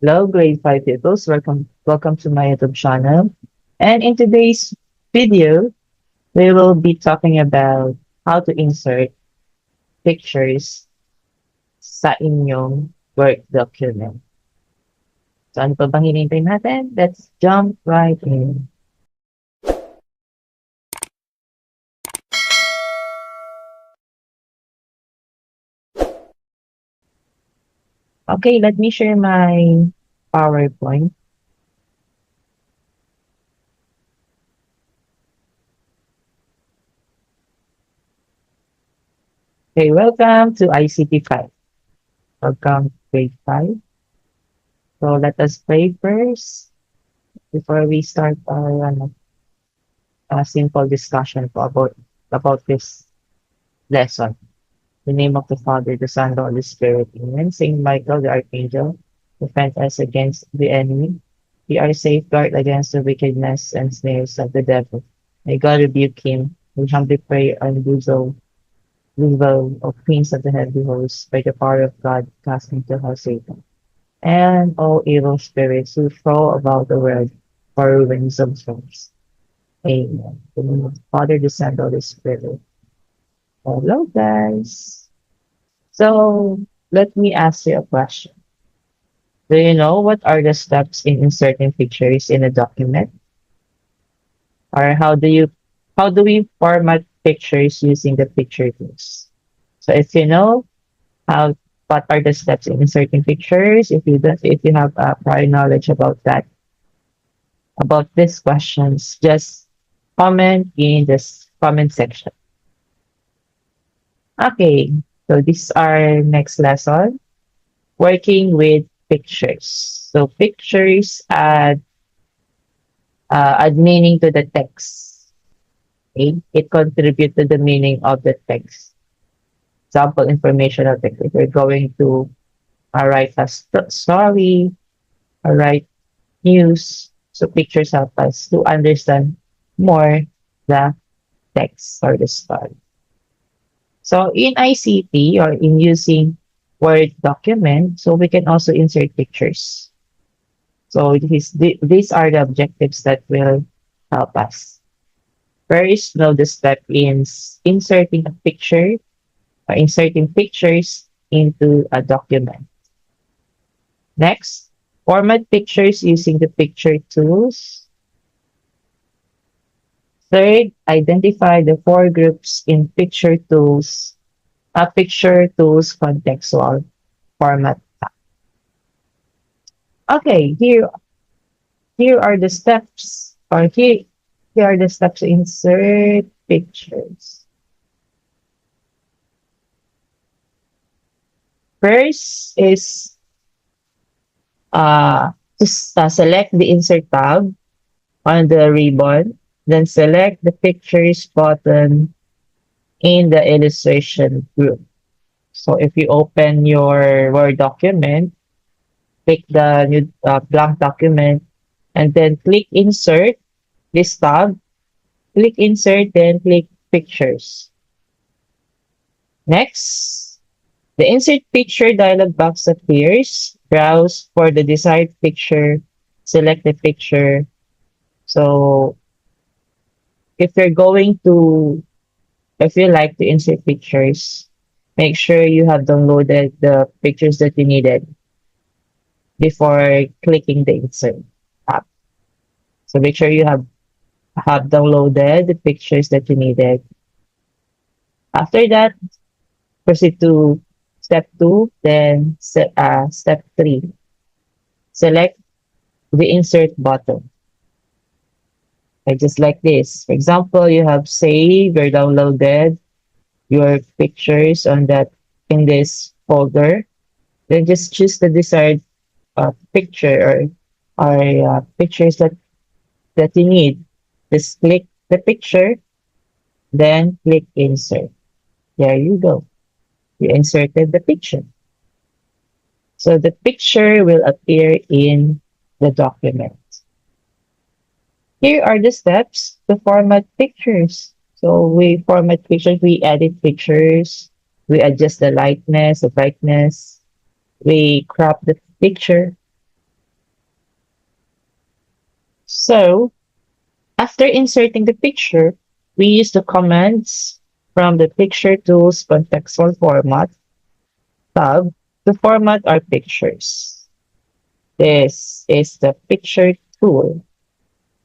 Hello, grade 5 pupils. Welcome, welcome to my YouTube channel. And in today's video, we will be talking about how to insert pictures sa inyong work document. So ano pa bang natin? Let's jump right in. Okay, let me share my PowerPoint. Okay, welcome to ICT 5. Welcome to grade 5. So let us pray first before we start our ano, uh, simple discussion about about this lesson. The name of the Father, the Son, the Holy Spirit. Amen. Saint Michael, the Archangel, defend us against the enemy. Be our safeguard against the wickedness and snares of the devil. May God rebuke him. We humbly pray and do so evil of queens of the heavenly hosts by the power of God cast into hell Satan and all evil spirits who prowl about the world for ruins of souls. Amen. The name of the Father, the Son, the Holy Spirit. Hello, guys. So, let me ask you a question. Do you know what are the steps in inserting pictures in a document? Or how do you how do we format pictures using the picture tools? So if you know how what are the steps in inserting pictures, if you don't, if you have uh, prior knowledge about that, about these questions, just comment in this comment section. Okay, so this is our next lesson, working with pictures. So pictures add uh, add meaning to the text. Okay, it contributes to the meaning of the text. Example, informational text. If we're going to uh, write a st- story, or write news, so pictures help us to understand more the text or the story. So in ICT or in using Word document, so we can also insert pictures. So this, these are the objectives that will help us. First, know the step in inserting a picture or inserting pictures into a document. Next, format pictures using the picture tools. Third, identify the four groups in picture tools, a picture tools contextual format. Okay, here, here are the steps, or here, here are the steps to insert pictures. First is uh, just uh, select the insert tab on the ribbon then select the pictures button in the illustration group. So if you open your Word document, click the new uh, blank document, and then click Insert, this tab, click Insert, then click Pictures. Next, the Insert Picture dialog box appears. Browse for the desired picture, select the picture. So if you're going to, if you like to insert pictures, make sure you have downloaded the pictures that you needed before clicking the insert app. So make sure you have have downloaded the pictures that you needed. After that, proceed to step two, then uh, step three. Select the insert button like just like this. For example, you have saved or downloaded your pictures on that in this folder. Then just choose the desired uh, picture or or uh, pictures that that you need. Just click the picture, then click insert. There you go. You inserted the picture. So the picture will appear in the document. Here are the steps to format pictures. So we format pictures, we edit pictures, we adjust the lightness, the brightness, we crop the picture, So, after inserting the picture, we use the commands from the Picture Tools Contextual Format tab to format our pictures. This is the picture tool.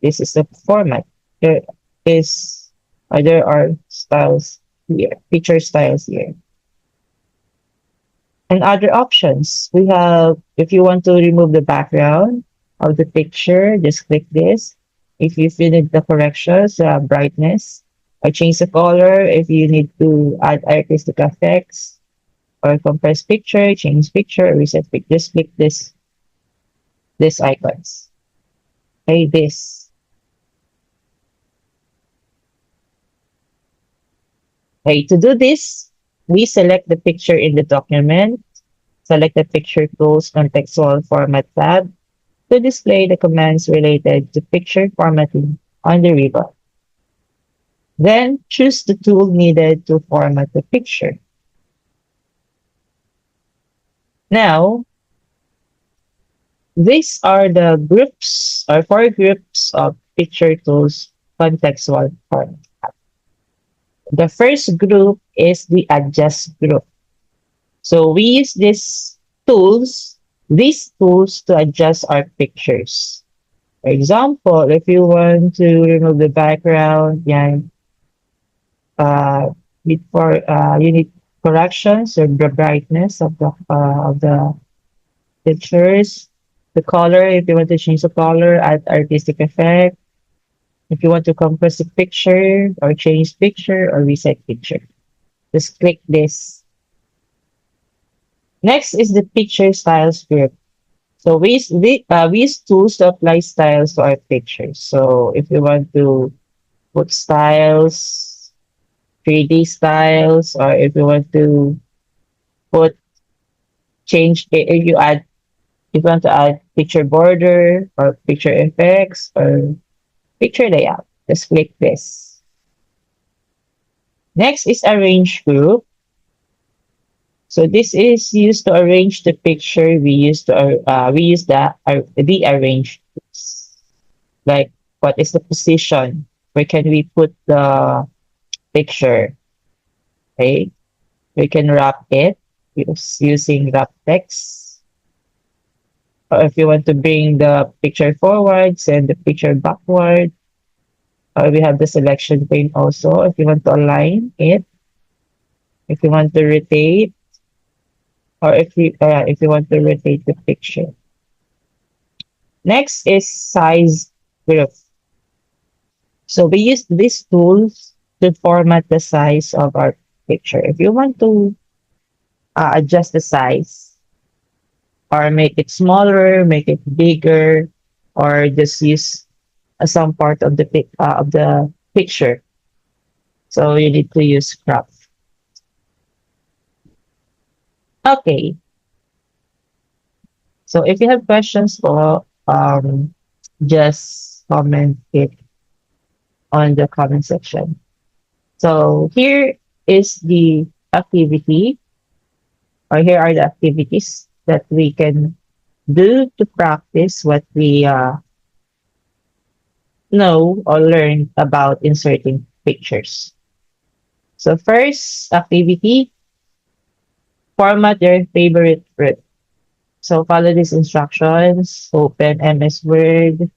This is the format. There is, or there are styles here, picture styles here. And other options, we have, if you want to remove the background of the picture, just click this. If you need the corrections, uh, brightness, or change the color, if you need to add artistic effects, or compress picture, change picture, reset picture, just click this, this icons. Okay, this. Okay, to do this, we select the picture in the document, select the Picture Tools Contextual Format tab to display the commands related to picture formatting on the ribbon. Then choose the tool needed to format the picture. Now, these are the groups or four groups of picture tools contextual format. The first group is the adjust group. So we use these tools, these tools to adjust our pictures. For example, if you want to remove the background, yeah, uh, before uh, you need corrections or the brightness of the uh, of the pictures, the color. If you want to change the color, add artistic effect. If you want to compress the picture or change picture or reset picture, just click this. Next is the picture styles group. So we, we, uh, we use tools to apply styles to our pictures. So if you want to put styles, 3D styles, or if you want to put change, if you add, if you want to add picture border or picture effects or picture layout. Just click this. Next is arrange group. So this is used to arrange the picture. We use to uh, we use the uh, the arrange groups. Like what is the position? Where can we put the picture? Okay, we can wrap it using wrap text. If you want to bring the picture forward, send the picture backward. Or we have the selection pane also if you want to align it. If you want to rotate, or if you uh, if you want to rotate the picture. Next is size group. So we use these tools to format the size of our picture. If you want to uh, adjust the size or make it smaller, make it bigger, or just use uh, some part of the pic uh, of the picture. So you need to use crop. Okay. So if you have questions or um just comment it on the comment section. So here is the activity or here are the activities that we can do to practice what we uh, know or learn about inserting pictures. So first activity, format your favorite fruit. So follow these instructions, open MS Word,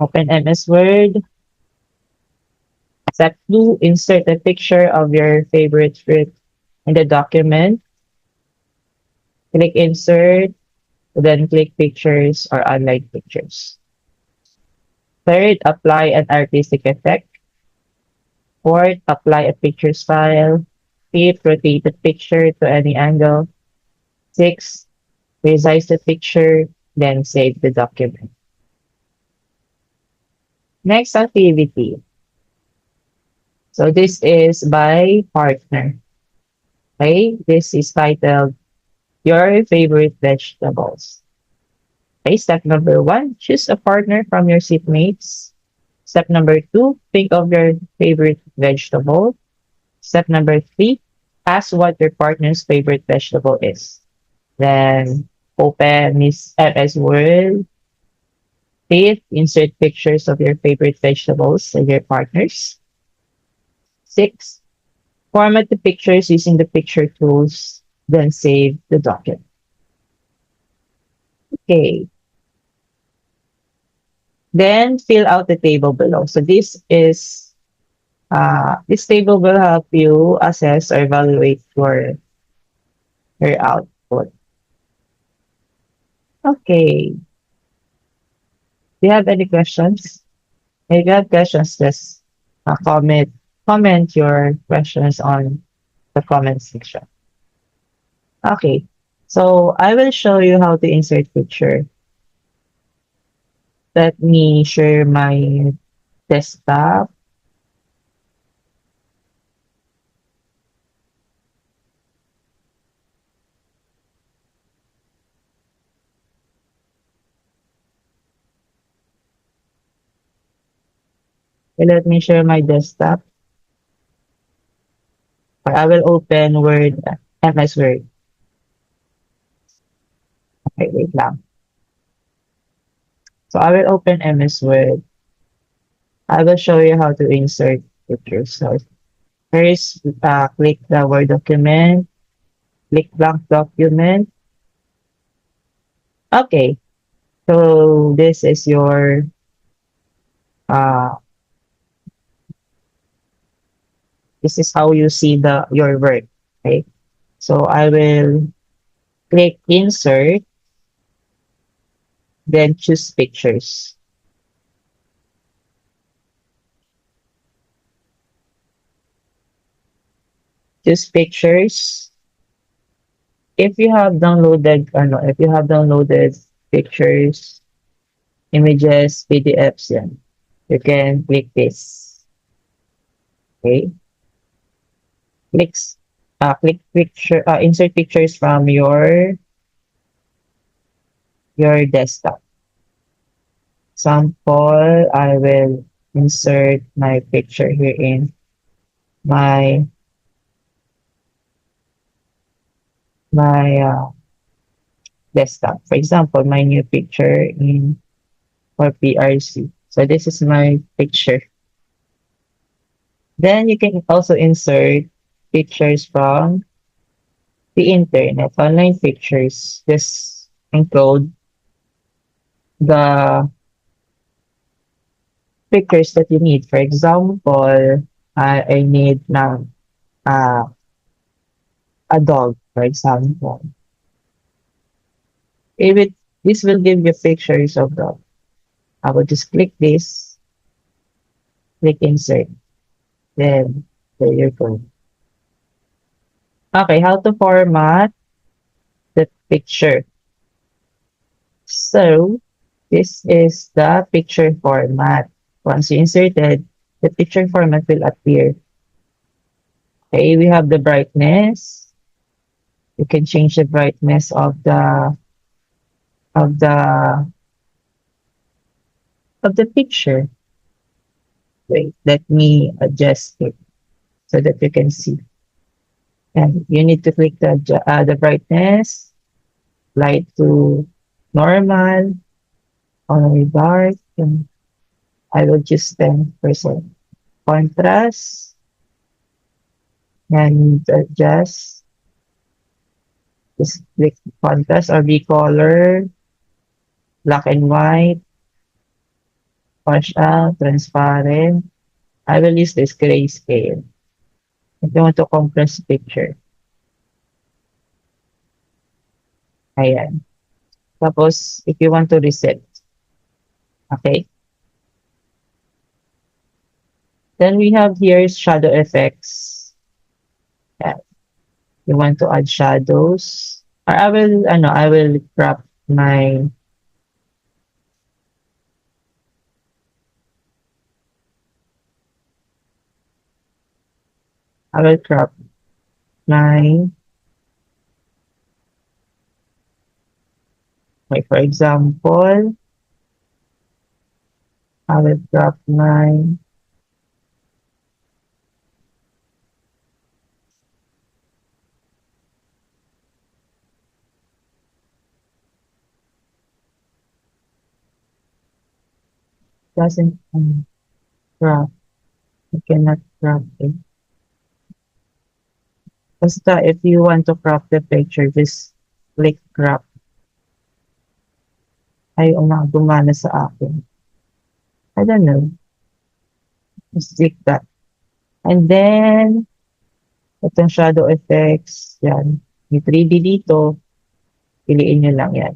open MS Word. Step two, insert a picture of your favorite fruit in the document. Click insert, then click pictures or unlike pictures. Third, apply an artistic effect. Fourth, apply a picture style. Fifth, rotate the picture to any angle. Six, resize the picture, then save the document. Next activity. So this is by partner. Okay, this is titled Your Favorite Vegetables. Okay, step number one, choose a partner from your seatmates. Step number two, think of your favorite vegetable. Step number three, ask what your partner's favorite vegetable is. Then open Miss MS Word. Fifth, insert pictures of your favorite vegetables and your partners. Six, format the pictures using the picture tools, then save the document. Okay. Then fill out the table below. So this is, uh, this table will help you assess or evaluate your, your output. Okay. Do you have any questions? If you have questions, just uh, comment comment your questions on the comment section. Okay, so I will show you how to insert picture. Let me share my desktop. let me share my desktop. I will open Word, MS Word. Okay, wait lang. So I will open MS Word. I will show you how to insert pictures. So first, uh, click the Word document, click blank document. Okay, so this is your uh, this is how you see the your work okay so i will click insert then choose pictures. Choose pictures if you have downloaded or no, if you have downloaded pictures images pdfs yan. You can click this. Okay? Clicks uh, click picture uh, insert pictures from your your desktop. For example i will insert my picture here in my my uh, desktop. For example my new picture in for prc so this is my picture. Then you can also insert pictures from the internet, online pictures. Just encode the pictures that you need. For example, I, I need now uh, a dog, for example. If it, this will give you pictures of dog. I will just click this, click insert. Then there you go. Okay, how to format the picture. So, this is the picture format. Once you inserted, the picture format will appear. Okay, we have the brightness. You can change the brightness of the of the of the picture. Wait, let me adjust it so that you can see. And you need to click the, uh, the brightness, light to normal, only dark, and I will just 10% contrast and adjust just click contrast or be color, black and white, wash out, transparent. I will use this grayscale. If you want to compress picture. Ayan. Tapos, if you want to reset. Okay. Then we have here shadow effects. Yeah. You want to add shadows. Or I will, ano, I will crop my I will crop my like for example I will crop my doesn't um, crop. You cannot crop it. Basta if you want to crop the picture, just click crop. Ay, uma, gumana sa akin. I don't know. Just click that. And then, itong shadow effects, yan. May 3D dito. Piliin nyo lang yan.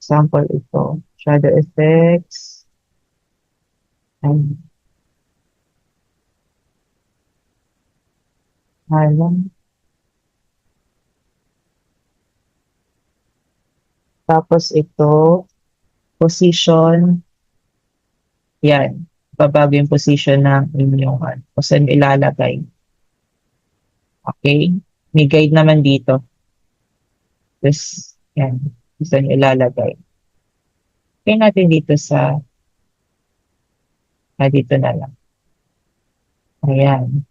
Example ito. Shadow effects. And Ayan. Tapos ito, position. Yan. Babago yung position ng inyong ano, kung saan ilalagay. Okay? May guide naman dito. Tapos, yan. Kung saan ilalagay. Okay natin dito sa ah, dito na lang. Ayan.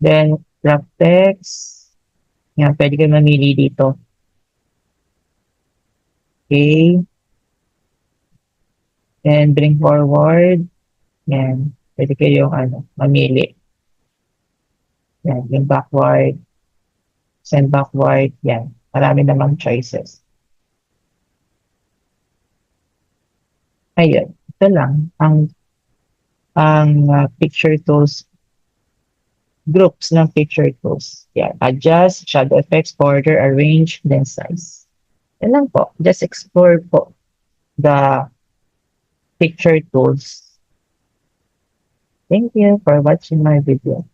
Then, wrap text. Yan, pwede kayo mamili dito. Okay. Then, bring forward. Yan. Pwede kayong ano, mamili. Yan, yung backward. Send backward. Yan. Marami namang choices. Ayun. Ito lang. Ang ang uh, picture tools groups ng picture tools. Yan. Adjust, shadow effects, border, arrange, then size. Yan lang po. Just explore po the picture tools. Thank you for watching my video.